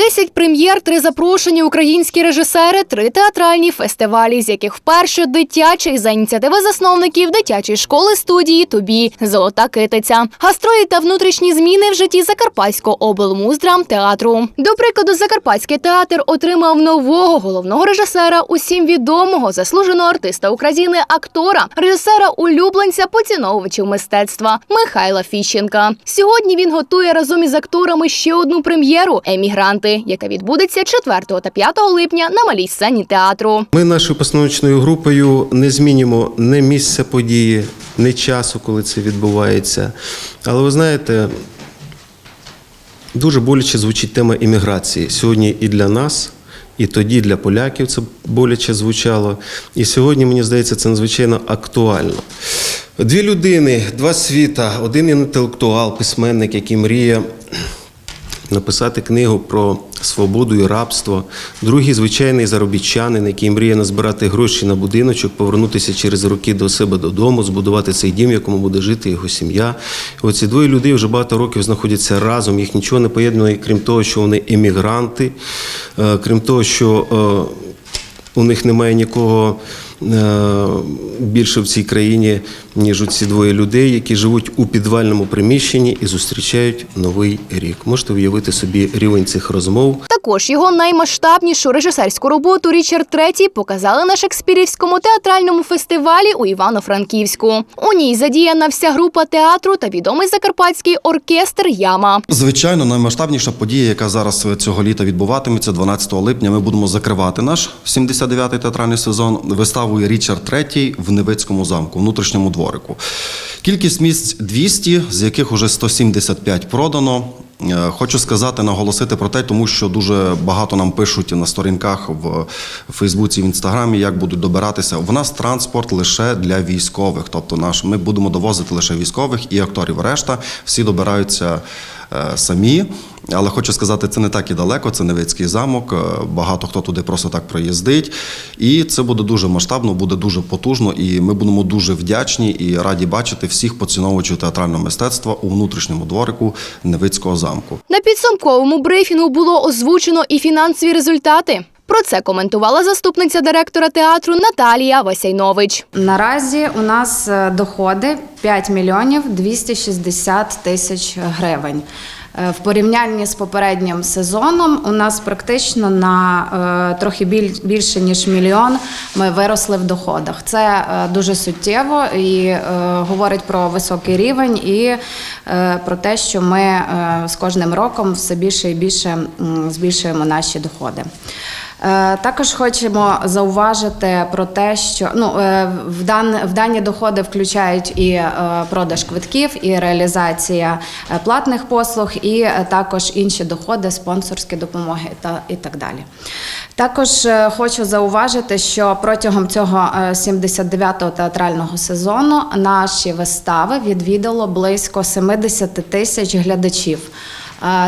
Десять прем'єр, три запрошені українські режисери, три театральні фестивалі, з яких вперше дитячий за ініціативи засновників дитячої школи студії Тобі Золота китиця. Гастролі та внутрішні зміни в житті Закарпатського облмуздрамтеатру. До прикладу, Закарпатський театр отримав нового головного режисера, усім відомого заслуженого артиста України, актора, режисера улюбленця поціновувачів мистецтва Михайла Фіщенка. Сьогодні він готує разом із акторами ще одну прем'єру Емігранти, яка відбудеться 4 та 5 липня на малій сцені театру. Ми нашою постановочною групою не змінюємо не місце події, не часу, коли це відбувається. Але ви знаєте, дуже боляче звучить тема імміграції сьогодні і для нас. І тоді для поляків це боляче звучало. І сьогодні, мені здається, це надзвичайно актуально. Дві людини, два світа, один інтелектуал, письменник, який мріє написати книгу про свободу і рабство, другий звичайний заробітчанин, який мріє назбирати гроші на будиночок, повернутися через роки до себе додому, збудувати цей дім, в якому буде жити його сім'я. Оці двоє людей вже багато років знаходяться разом. Їх нічого не поєднує, крім того, що вони емігранти, е, крім того, що е, у них немає нікого більше в цій країні, ніж у ці двоє людей, які живуть у підвальному приміщенні і зустрічають новий рік. Можете уявити собі рівень цих розмов. Також його наймасштабнішу режисерську роботу Річард III показали на Шекспірівському театральному фестивалі у Івано-Франківську. У ній задіяна вся група театру та відомий закарпатський оркестр Яма. Звичайно, наймасштабніша подія, яка зараз цього літа відбуватиметься, 12 липня. Ми будемо закривати наш 79-й театральний сезон виставою Річард III в Невицькому замку, внутрішньому дворику. Кількість місць 200, з яких уже 175 продано. Е, Хочу сказати, наголосити про те, тому що дуже багато нам пишуть на сторінках в Фейсбуці, в Інстаграмі, як будуть добиратися. В нас транспорт лише для військових, тобто наш ми будемо довозити лише військових і акторів. Решта всі добираються самі. Але хочу сказати, це не так і далеко. Це Невицький замок. е, Багато хто туди просто так проїздить. І це буде дуже масштабно, буде дуже потужно. І ми будемо дуже вдячні і раді бачити всіх поціновувачів театрального мистецтва у внутрішньому дворику Невицького замку. На підсумковому брифінгу було озвучено і фінансові результати. Про це коментувала заступниця директора театру Наталія Васяйнович. Наразі у нас е, доходи 5 мільйонів 260 тисяч гривень. Е, В порівнянні з попереднім сезоном у нас практично на е, трохи біль- більше ніж мільйон ми виросли в доходах. Це дуже суттєво і говорить про високий рівень і про те, що ми з кожним роком все більше і більше збільшуємо наші доходи. Е, Також хочемо зауважити про те, що ну е, в дан в дані доходи включають і е, продаж квитків, і реалізація платних послуг, і також інші доходи, спонсорські допомоги та і так далі. Також хочу зауважити, що протягом цього е, 79-го театрального сезону наші вистави відвідало близько 70 тисяч глядачів.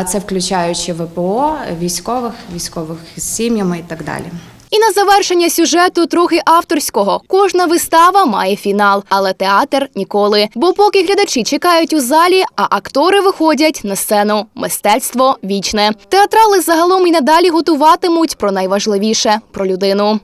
Це включаючи ВПО, військових, військових з сім'ями і так далі. І на завершення сюжету трохи авторського. Кожна вистава має фінал, але театр ніколи. Бо поки глядачі чекають у залі, а актори виходять на сцену. Мистецтво вічне. Театрали загалом і надалі готуватимуть про найважливіше про людину.